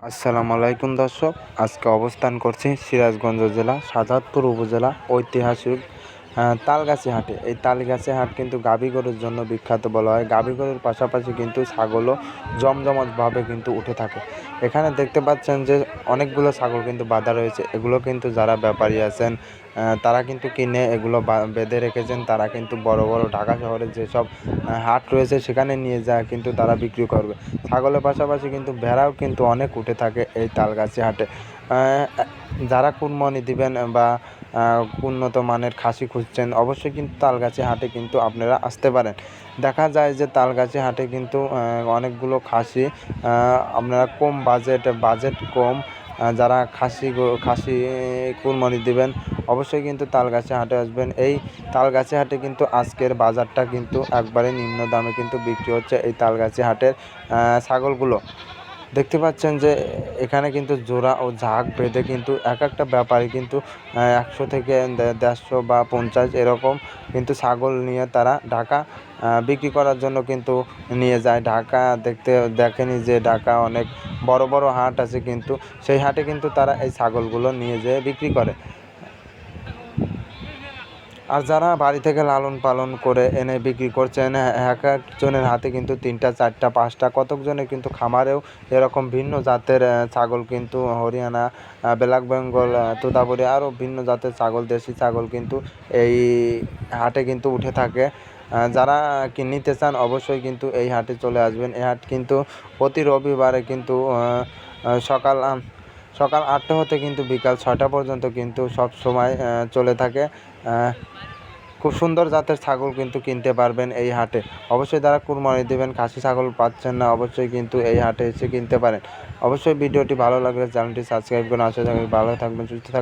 আসসালামু আলাইকুম দর্শক আজকে অবস্থান করছি সিরাজগঞ্জ জেলা সাজাদপুর উপজেলা ঐতিহাসিক তালগাছি হাটে। এই তালগাছি হাট কিন্তু গাভী গরুর জন্য বিখ্যাত বলা হয়। গাভী গরুর পাশাপাশি কিন্তু ছাগলও জমজমাটভাবে কিন্তু উঠে থাকে। এখানে দেখতে পাচ্ছেন যে অনেকগুলো ছাগল কিন্তু বাঁধা রয়েছে। এগুলো কিন্তু যারা ব্যাপারী আছেন তারা কিন্তু কিনে এগুলো বেঁধে রেখেছেন। তারা কিন্তু বড় বড় ঢাকা শহরে যেসব হাট রয়েছে সেখানে নিয়ে যায় কিন্তু তারা বিক্রি করবে। ছাগলের পাশাপাশি কিন্তু ভেড়াও কিন্তু অনেক উঠে থাকে এই তালগাছি হাটে। যারা কুরবানি দিবেন বা উন্নত মানের খাসি খুঁজছেন, অবশ্যই কিন্তু তালগাছি হাটে কিন্তু আপনারা আসতে পারেন। দেখা যায় যে তালগাছি হাটে কিন্তু অনেকগুলো খাসি আপনারা কম বাজেট বাজেট কম যারা খাসি খাসি কুরবানি দিবেন, অবশ্যই কিন্তু তালগাছি হাটে আসবেন। এই তালগাছি হাটে কিন্তু আজকের বাজারটা কিন্তু একবারে নিম্ন দামে কিন্তু বিক্রি হচ্ছে এই তালগাছি হাটের ছাগলগুলো। দেখতে পাচ্ছেন যে এখানে কিন্তু জোড়া ও ঝাঁক বেঁধে কিন্তু এক একটা ব্যাপারে কিন্তু একশো থেকে দেড়শো বা পঞ্চাশ এরকম কিন্তু ছাগল নিয়ে তারা ঢাকা বিক্রি করার জন্য কিন্তু নিয়ে যায়। ঢাকা দেখতে, দেখেনি যে ঢাকা অনেক বড় বড় হাট আছে কিন্তু সেই হাটে কিন্তু তারা এই ছাগলগুলো নিয়ে যেয়ে বিক্রি করে। আর যারা বাড়ি থেকে লালন পালন করে এনে বিক্রি করছেন এক একজনের হাতে কিন্তু তিনটা, চারটা, পাঁচটা, কতকজনের কিন্তু খামারেও এরকম ভিন্ন জাতের ছাগল কিন্তু হরিয়ানা ব্ল্যাক বেঙ্গল তোতাপুরি আরও ভিন্ন জাতের ছাগল, দেশি ছাগল কিন্তু এই হাটে কিন্তু উঠে থাকে। যারা নিতে চান অবশ্যই কিন্তু এই হাটে চলে আসবেন। এই হাট কিন্তু প্রতি রবিবারে কিন্তু সকাল সকাল আটটা হতে কিন্তু বিকাল ছয়টা পর্যন্ত কিন্তু সব সময় চলে থাকে। খুব সুন্দর জাতের ছাগল কিন্তু কিনতে পারবেন এই হাটে। অবশ্যই যারা কুরবানি দেবেন, খাসি ছাগল পাচ্ছেন না, অবশ্যই কিন্তু এই হাটে এসে কিনতে পারেন। অবশ্যই ভিডিওটি ভালো লাগলে চ্যানেলটি সাবস্ক্রাইব করে আশা থাকবেন ভালো থাকবেন, সুস্থ থাকবেন।